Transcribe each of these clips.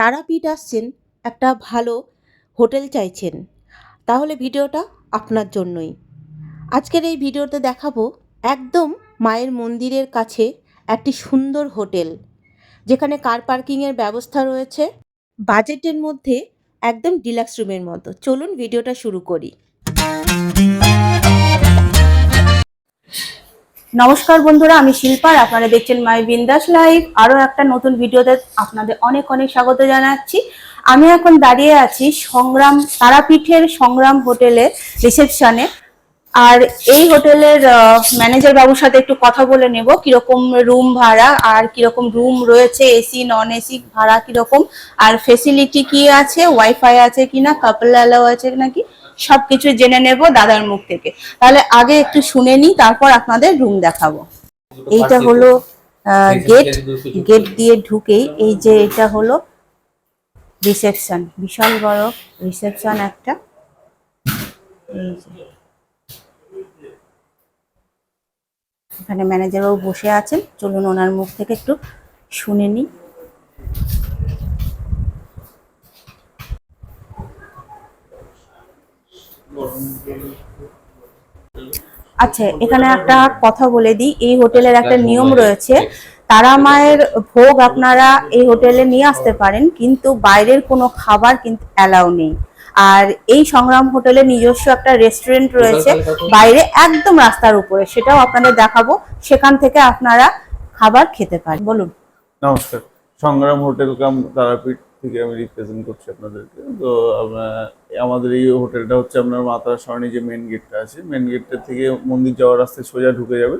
তারাপীঠ আসছেন, একটা ভালো হোটেল চাইছেন। তাহলে ভিডিওটা আপনার জন্যই। আজকের এই ভিডিওতে দেখাবো একদম মায়ের মন্দিরের কাছে একটি সুন্দর হোটেল, যেখানে কার পার্কিংয়ের ব্যবস্থা রয়েছে। বাজেটের মধ্যে একদম ডিলাক্স রুমের মতো। চলুন ভিডিওটা শুরু করি। নমস্কার বন্ধুরা, আমি শিল্পার আপনারা দেখছেন মাই বিন্দাস লাইভ আরও একটা নতুন ভিডিওতে আপনাদের অনেক অনেক স্বাগত জানাচ্ছি। আমি এখন দাঁড়িয়ে আছি সংগ্রাম, তারাপীঠের সংগ্রাম হোটেলে রিসেপশনে। আর এই হোটেলের ম্যানেজার বাবুর সাথে একটু কথা বলে নেব। কীরকম রুম ভাড়া, আর কীরকম রুম রয়েছে, এসি নন এসি ভাড়া কীরকম, আর ফেসিলিটি কি আছে ওয়াইফাই আছে কিনা কাপল অ্যালাও আছে নাকি? সবকিছু জেনে নেব দাদার মুখ থেকে। তাহলে আগে একটু শুনে নিই তারপর আপনাদের রুম দেখাবো। এইটা হলো গেট গেট দিয়ে ঢুকেই এই যে এটা হলো রিসেপশন বিশাল বড় রিসেপশন একটা। এই যে। এখানে ম্যানেজার বাবু বসে আছেন। চলুন ওনার মুখ থেকে একটু শুনে নিই। আচ্ছা এখানে একটা কথা বলে দিই। এই হোটেলের একটা নিয়ম রয়েছে। তারা মায়ের ভোগ আপনারা এই হোটেলে নিয়ে আসতে পারেন, কিন্তু বাইরের কোনো খাবার কিন্তু অ্যালাউ নেই। আর এই সংগ্রাম হোটেলে নিজস্ব একটা রেস্টুরেন্ট রয়েছে, বাইরে একদম রাস্তার উপরে। সেটাও আপনাদের দেখাবো। সেখান থেকে আপনারা খাবার খেতে পারেন। বলুন। নমস্কার। সংগ্রাম হোটেল কাম তারাপীঠ। থেকে আমি রিপ্রেজেন্ট করছি আপনাদেরকে। তো আমাদের এই হোটেলটা হচ্ছে আপনার মাতারা সরণি যে মেন গেটটা আছে মেন গেটটা থেকে মন্দির যাওয়ার রাস্তায় সোজা ঢুকে যাবে।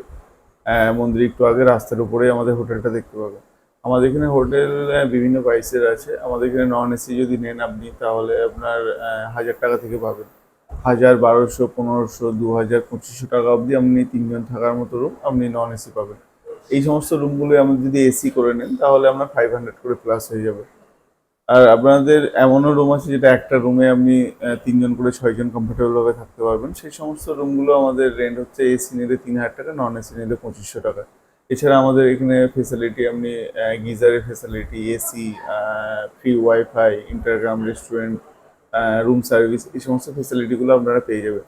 মন্দির একটু আগে, রাস্তার উপরেই আমাদের হোটেলটা দেখতে পাবেন আমাদের এখানে হোটেল বিভিন্ন প্রাইসের আছে। আমাদের এখানে নন এসি যদি নেন আপনি, তাহলে আপনার হাজার টাকা থেকে পাবেন। হাজার বারোশো, পনেরোশো, দু হাজার, পঁচিশশো টাকা অবধি আপনি তিনজন থাকার মতো রুম আপনি নন এসি পাবেন। এই সমস্ত রুমগুলো আপনি যদি এসি করে নেন, তাহলে আপনার ফাইভ হান্ড্রেড করে প্লাস হয়ে যাবে। আর আপনাদের এমনও রুম আছে যেটা একটা রুমে আপনি তিনজন করে ছয়জন কমফোর্টেবল ভাবে থাকতে পারবেন। সেই সমস্ত রুমগুলো আমাদের রেন্ট হচ্ছে এসি নিলে তিন হাজার টাকা নন এসি নিলে পঁচিশশো টাকা। এছাড়া আমাদের এখানে ফেসিলিটি আপনি গিজারের ফেসিলিটি এসি ফ্রি ওয়াইফাই ইন্টারগ্রাম রেস্টুরেন্ট রুম সার্ভিস এই সমস্ত ফেসিলিটিগুলো আপনারা পেয়ে যাবেন।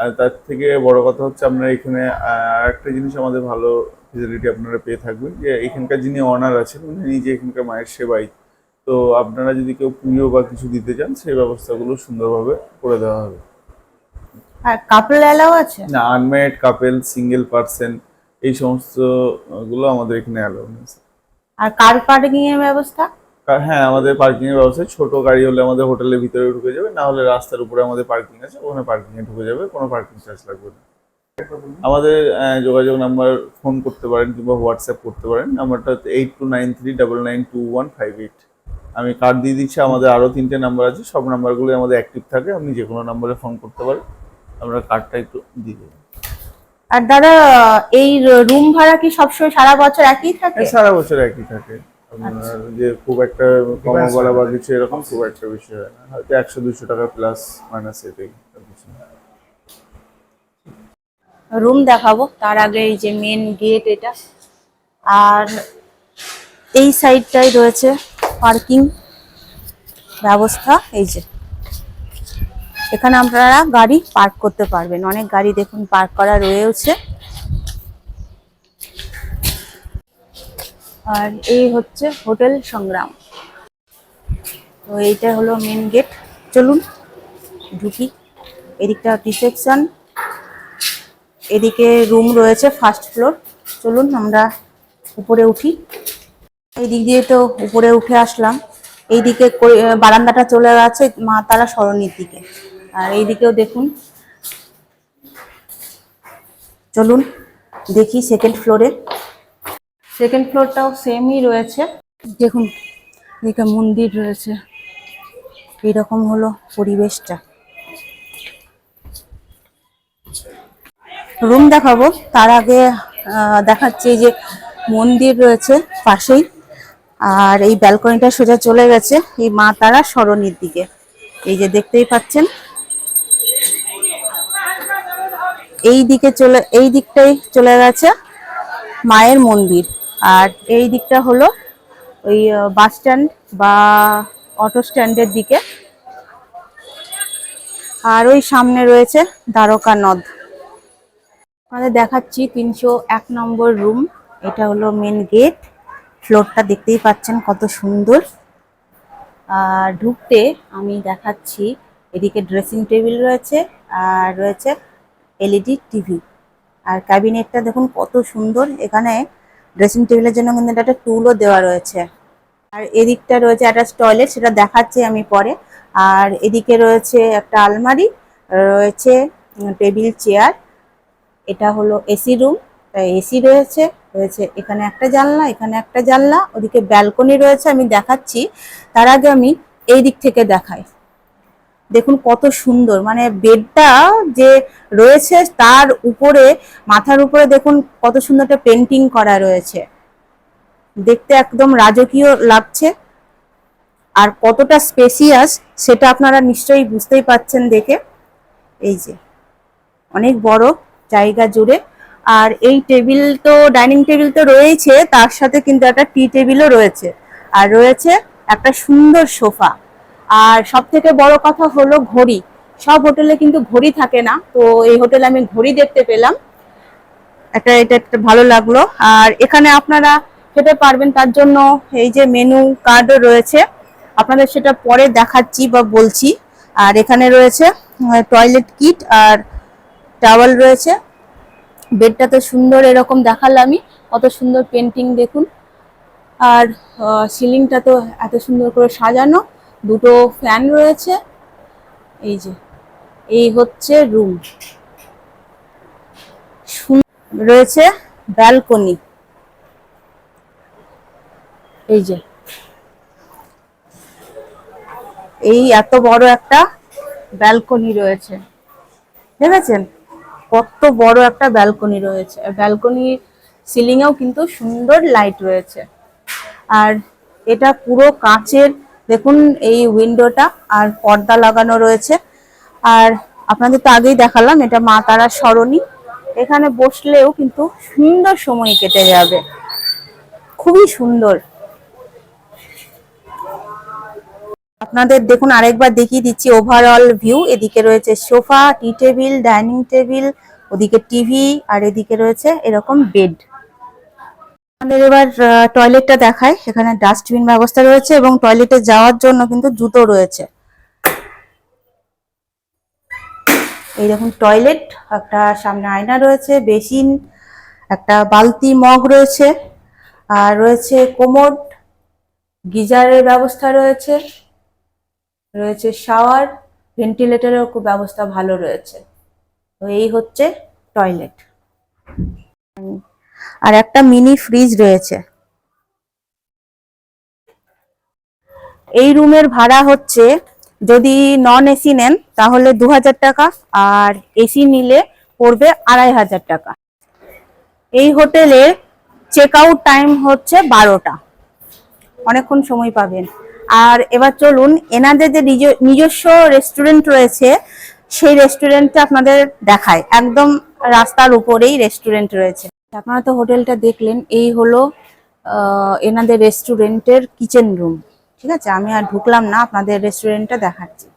আর তার থেকে বড় কথা হচ্ছে আপনারা এখানে আরেকটা জিনিস আমাদের ভালো ফেসিলিটি আপনারা পেয়ে থাকবেন যে এখানকার যিনি অনার আছেন, উনি নিজে এখানকার মায়ের সেবাই তো আপনারা যদি কেউ পুজো বা কিছু দিতে চান সেই ব্যবস্থাগুলো সুন্দরভাবে করে দেওয়া হবে। আর কাপল অ্যালাও আছে? না কাপেল সিঙ্গেল পার্সন এই সমস্তগুলো আমাদের এখানে অ্যালাউ নেই আর কার পার্কিং এর ব্যবস্থা? হ্যাঁ আমাদের পার্কিং এর ব্যবস্থা ছোট গাড়ি হলে আমাদের হোটেলের ভিতরে ঢুকে যাবে না হলে রাস্তার উপরে আমাদের পার্কিং আছে ওখানে পার্কিং এ ঢুকে যাবে কোনো পার্কিং চার্জ লাগবে না। আমাদের যোগাযোগ নাম্বার ফোন করতে পারেন কিংবা হোয়াটসঅ্যাপ করতে পারেন নাম্বারটা eight two nine three double nine two one five eight আমি কার্ড দিয়ে দিচ্ছি আমাদের আরও তিনটে নাম্বার আছে সব নাম্বারগুলো আমাদের অ্যাক্টিভ থাকে আপনি যে কোনো নাম্বারে ফোন করতে পারেন আমরা কার্ডটা একটু দিয়ে দেবো। আর দাদা এই রুম ভাড়া কি সবসময় সারা বছর একই থাকে? হ্যাঁ, সারা বছর একই থাকে। যে খুব একটা কমা বলা বা কিছু এরকম খুব একটা বেশি হয় না। হয়তো একশো দুশো টাকা প্লাস মাইনাস এটাই রুম দেখাবো তার আগে এই যে মেন গেট এটা। আর এই সাইডটাই রয়েছে। পার্কিং ব্যবস্থা, এই যে। এখানে আপনারা গাড়ি পার্ক করতে পারবেন। অনেক গাড়ি দেখুন পার্ক করা রয়েছে। আর এই হচ্ছে হোটেল সংগ্রাম। তো এইটা হলো মেন গেট চলুন, ঢুকি। এদিকটা রিসেপশন এদিকে রুম রয়েছে ফার্স্ট ফ্লোর চলুন, আমরা উপরে উঠি। এই দিক দিয়ে তো উপরে উঠে আসলাম। এইদিকে বারান্দাটা চলে গেছে মা তারা সরণির দিকে। আর এইদিকেও দেখুন। চলুন দেখি সেকেন্ড ফ্লোরে সেকেন্ড ফ্লোরটাও সেমই রয়েছে। দেখুন, এদিকে মন্দির রয়েছে। এইরকম হলো পরিবেশটা। রুম দেখাবো। তার আগে দেখাচ্ছি যে মন্দির রয়েছে পাশেই। আর এই ব্যালকনিটা সোজা চলে গেছে এই মা তারা সরণির দিকে। এই যে দেখতেই পাচ্ছেন। এই দিকে চলে, এই দিকটাই চলে গেছে মায়ের মন্দির। আর এই দিকটা হলো ওই বাস স্ট্যান্ড বা অটো স্ট্যান্ডের দিকে। আর ওই সামনে রয়েছে দ্বারকা নদ। আমাদের দেখাচ্ছি তিনশো এক নম্বর রুম। এটা হলো মেন গেট ফ্লোরটা দেখতেই পাচ্ছেন কত সুন্দর। আর ঢুকতে আমি দেখাচ্ছি, এদিকে ড্রেসিং টেবিল রয়েছে, আর রয়েছে এলইডি টিভি আর ক্যাবিনেটটা দেখুন কত সুন্দর, এখানে ড্রেসিং টেবিলের জন্য কিন্তু একটা টুলও দেওয়া রয়েছে। আর এদিকটা রয়েছে অ্যাটাচ টয়লেট সেটা দেখাচ্ছি আমি পরে। আর এদিকে রয়েছে একটা আলমারি, রয়েছে টেবিল চেয়ার এটা হলো এসি রুম এসি রয়েছে রয়েছে এখানে একটা জানলা, এখানে একটা জানলা, ওদিকে ব্যালকনি রয়েছে, আমি দেখাচ্ছি। তার আগে আমি এই দিক থেকে দেখাই। দেখুন কত সুন্দর মানে বেডটা যে রয়েছে তার উপরে, মাথার উপরে দেখুন কত সুন্দর একটা পেন্টিং করা রয়েছে। দেখতে একদম রাজকীয় লাগছে। আর কতটা স্পেসিয়াস সেটা আপনারা নিশ্চয়ই বুঝতেই পাচ্ছেন দেখে। এই যে, অনেক বড় জায়গা জুড়ে আর এই টেবিল তো, ডাইনিং টেবিল তো রয়েছে তার সাথে কিন্তু একটা টি টেবিলও রয়েছে। আর রয়েছে একটা সুন্দর সোফা। আর সব থেকে বড় কথা হলো ঘড়ি। সব হোটেলে কিন্তু ঘড়ি থাকে না, তো এই হোটেলে আমি ঘড়ি দেখতে পেলাম। একটা, এটা একটা ভালো লাগল। আর এখানে আপনারা খেতে পারবেন, তার জন্য এই যে মেনু কার্ডও রয়েছে। আপনাদের সেটা পরে দেখাচ্ছি বা বলছি। আর এখানে রয়েছে টয়লেট কিট আর টাওয়াল রয়েছে। বেডটা তো সুন্দর এরকম দেখালামই, কত সুন্দর পেন্টিং দেখুন। আর সিলিংটা তো এত সুন্দর করে সাজানো, দুটো ফ্যান রয়েছে। এই যে, এই হচ্ছে রুম রয়েছে ব্যালকনি এই যে, এই এত বড় একটা ব্যালকনি রয়েছে। দেখেছেন? কত বড় একটা ব্যালকনি রয়েছে। ব্যালকনি সিলিং এও কিন্তু সুন্দর লাইট রয়েছে। আর এটা পুরো কাচের, দেখুন এই উইন্ডোটা আর পর্দা লাগানো রয়েছে। আর আপনাদের তো আগেই দেখালাম, এটা মা তারার সরণি। এখানে বসলেও কিন্তু সুন্দর সময় কেটে যাবে। খুবই সুন্দর। আপনাদের দেখুন, আরেকবার দেখিয়ে দিচ্ছি ওভারঅল ভিউ এদিকে রয়েছে sofa tea table dining table ওদিকে টিভি আর এদিকে রয়েছে এরকম বেড আমাদের এবার টয়লেটটা দেখায় এখানে ডাস্টবিন ব্যবস্থা রয়েছে এবং টয়লেটে যাওয়ার জন্য কিন্তু জুতো রয়েছে। এই দেখুন টয়লেট একটা সামনে আয়না রয়েছে, বেসিন, একটা বালতি মগ রয়েছে, আর রয়েছে কোমোড গিজারের ব্যবস্থা রয়েছে। রয়েছে শাওয়ার ভেন্টিলেটরের খুব ব্যবস্থা ভালো রয়েছে। তো এই হচ্ছে টয়লেট। আর একটা মিনি ফ্রিজ রয়েছে। এই রুমের ভাড়া হচ্ছে, যদি নন এসি নেন, তাহলে দু হাজার টাকা, আর এসি নিলে পড়বে আড়াই হাজার টাকা। এই হোটেলে চেক আউট টাইম হচ্ছে বারোটা। অনেকক্ষণ সময় পাবেন। আর এবার চলুন, এনাদের যে নিজ- নিজস্ব রেস্টুরেন্ট রয়েছে, সেই রেস্টুরেন্টটা আপনাদের দেখায় একদম রাস্তার উপরেই রেস্টুরেন্ট রয়েছে। আপনারা তো হোটেলটা দেখলেন, এই হলো এনাদের রেস্টুরেন্টের কিচেন রুম ঠিক আছে? আমি আর ঢুকলাম না, আপনাদের রেস্টুরেন্টটা দেখাচ্ছি।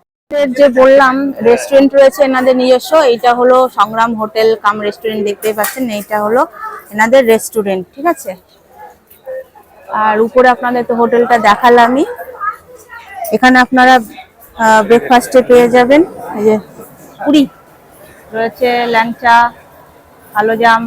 যে বললাম রেস্টুরেন্ট রয়েছে এনাদের নিজস্ব, এইটা হলো সংগ্রাম হোটেল কাম রেস্টুরেন্ট দেখতেই পাচ্ছেন, এইটা হলো এনাদের রেস্টুরেন্ট ঠিক আছে? আর উপরে আপনাদের তো হোটেলটা দেখালামই। এখানে আপনারা ব্রেকফাস্টে পেয়ে যাবেন। এই যে পুরি রয়েছে ল্যাংচা কালো জাম